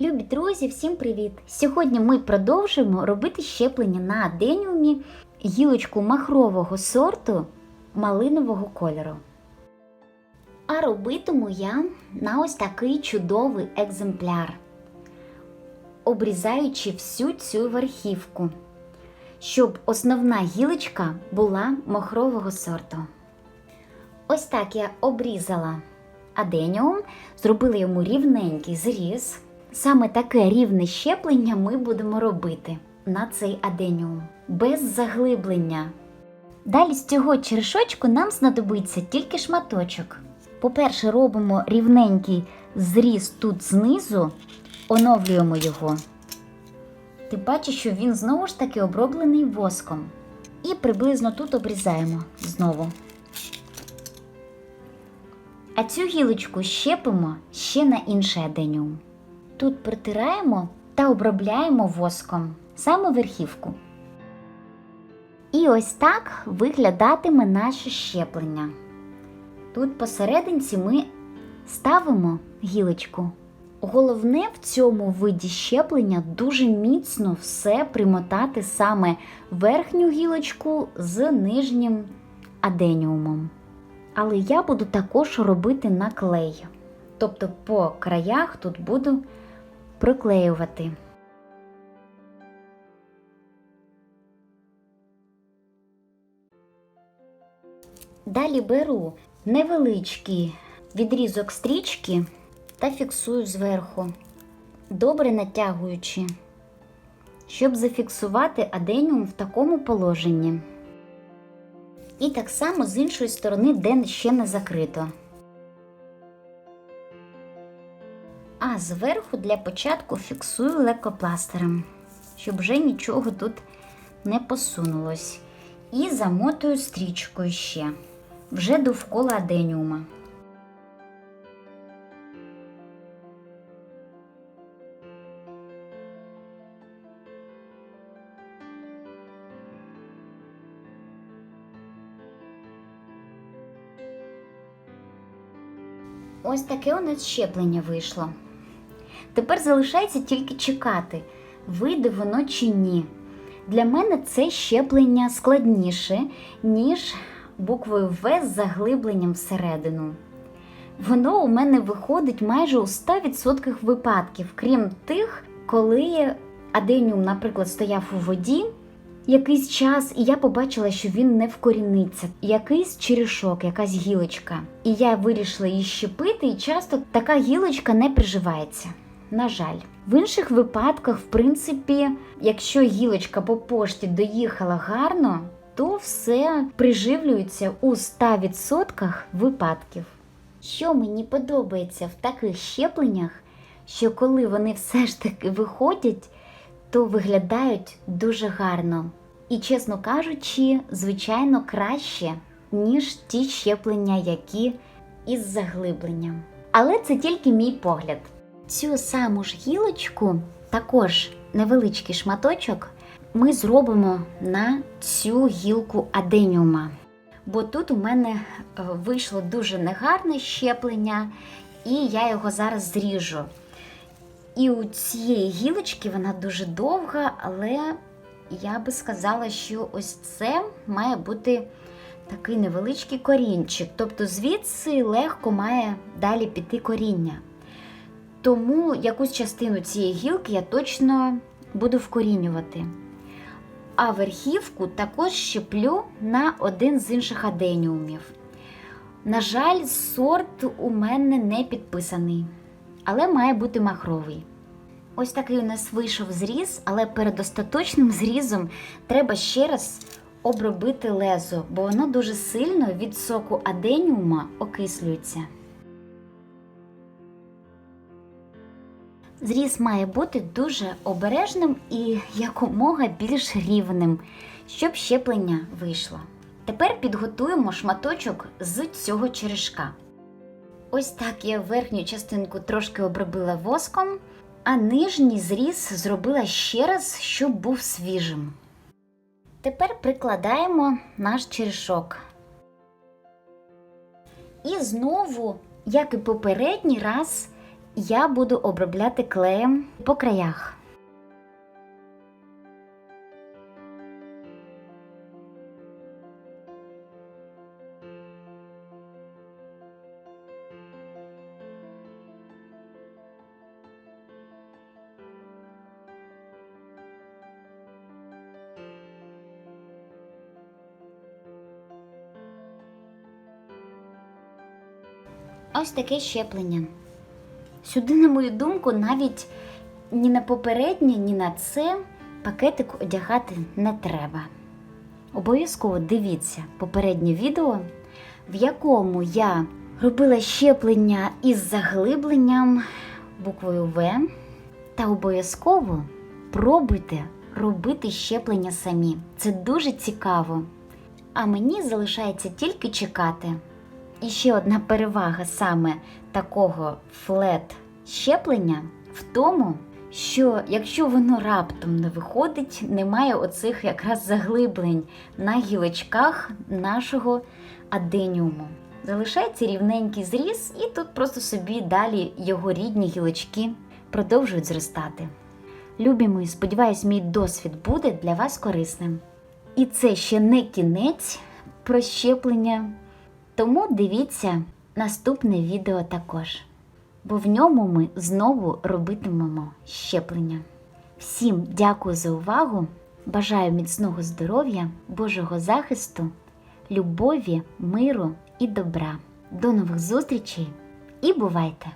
Любі друзі, всім привіт! Сьогодні ми продовжуємо робити щеплення на аденіумі гілочку махрового сорту малинового кольору. А робитиму я на ось такий чудовий екземпляр, обрізаючи всю цю верхівку, щоб основна гілочка була махрового сорту. Ось так я обрізала аденіум, зробила йому рівненький зріз. Саме таке рівне щеплення ми будемо робити на цей аденіум без заглиблення. Далі з цього черешочку нам знадобиться тільки шматочок. По-перше, робимо рівненький зріз тут знизу, оновлюємо його. Ти бачиш, що він знову ж таки оброблений воском. І приблизно тут обрізаємо знову. А цю гілочку щепимо ще на інший аденіум. Тут притираємо та обробляємо воском саме верхівку. І ось так виглядатиме наше щеплення. Тут посерединці ми ставимо гілочку. Головне в цьому виді щеплення дуже міцно все примотати саме верхню гілочку з нижнім аденіумом. Але я буду також робити на клей. Тобто по краях тут буду проклеювати. Далі беру невеличкий відрізок стрічки та фіксую зверху, добре натягуючи, щоб зафіксувати аденіум в такому положенні. І так само з іншої сторони, де ще не закрито. А зверху для початку фіксую лейкопластирем, щоб вже нічого тут не посунулось. І замотую стрічкою ще, вже довкола аденіума. Ось таке у нас щеплення вийшло. Тепер залишається тільки чекати, вийде воно чи ні. Для мене це щеплення складніше, ніж буквою В з заглибленням всередину. Воно у мене виходить майже у 100% випадків, крім тих, коли аденіум, наприклад, стояв у воді якийсь час, і я побачила, що він не вкоріниться. Якийсь черешок, якась гілочка. І я вирішила її щепити, і часто така гілочка не приживається. На жаль, в інших випадках, в принципі, якщо гілочка по пошті доїхала гарно, то все приживлюється у 100% випадків. Що мені подобається в таких щепленнях, що коли вони все ж таки виходять, то виглядають дуже гарно. І, чесно кажучи, звичайно, краще, ніж ті щеплення, які із заглибленням. Але це тільки мій погляд. Цю саму ж гілочку, також невеличкий шматочок, ми зробимо на цю гілку аденіума. Бо тут у мене е, вийшло дуже негарне щеплення, і я його зараз зріжу. І у цієї гілочки вона дуже довга, але я би сказала, що ось це має бути такий невеличкий корінчик. Тобто звідси легко має далі піти коріння. Тому якусь частину цієї гілки я точно буду вкорінювати. А верхівку також щеплю на один з інших аденіумів. На жаль, сорт у мене не підписаний, але має бути махровий. Ось такий у нас вийшов зріз, але перед остаточним зрізом треба ще раз обробити лезо, бо воно дуже сильно від соку аденіума окислюється. Зріз має бути дуже обережним і якомога більш рівним, щоб щеплення вийшло. Тепер підготуємо шматочок з цього черешка. Ось так я верхню частинку трошки обробила воском, а нижній зріз зробила ще раз, щоб був свіжим. Тепер прикладаємо наш черешок. І знову, як і попередній раз, я буду обробляти клеєм по краях. Ось таке щеплення. Сюди, на мою думку, навіть ні на попереднє, ні на це пакетик одягати не треба. Обов'язково дивіться попереднє відео, в якому я робила щеплення із заглибленням буквою В. Та обов'язково пробуйте робити щеплення самі. Це дуже цікаво. А мені залишається тільки чекати. І ще одна перевага саме такого флет щеплення в тому, що якщо воно раптом не виходить, немає оцих якраз заглиблень на гілочках нашого аденіуму. Залишається рівненький зріз, і тут просто собі далі його рідні гілочки продовжують зростати. Любі мої, сподіваюсь, мій досвід буде для вас корисним. І це ще не кінець про щеплення. Тому дивіться наступне відео також, бо в ньому ми знову робитимемо щеплення. Всім дякую за увагу! Бажаю міцного здоров'я, Божого захисту, любові, миру і добра. До нових зустрічей і бувайте!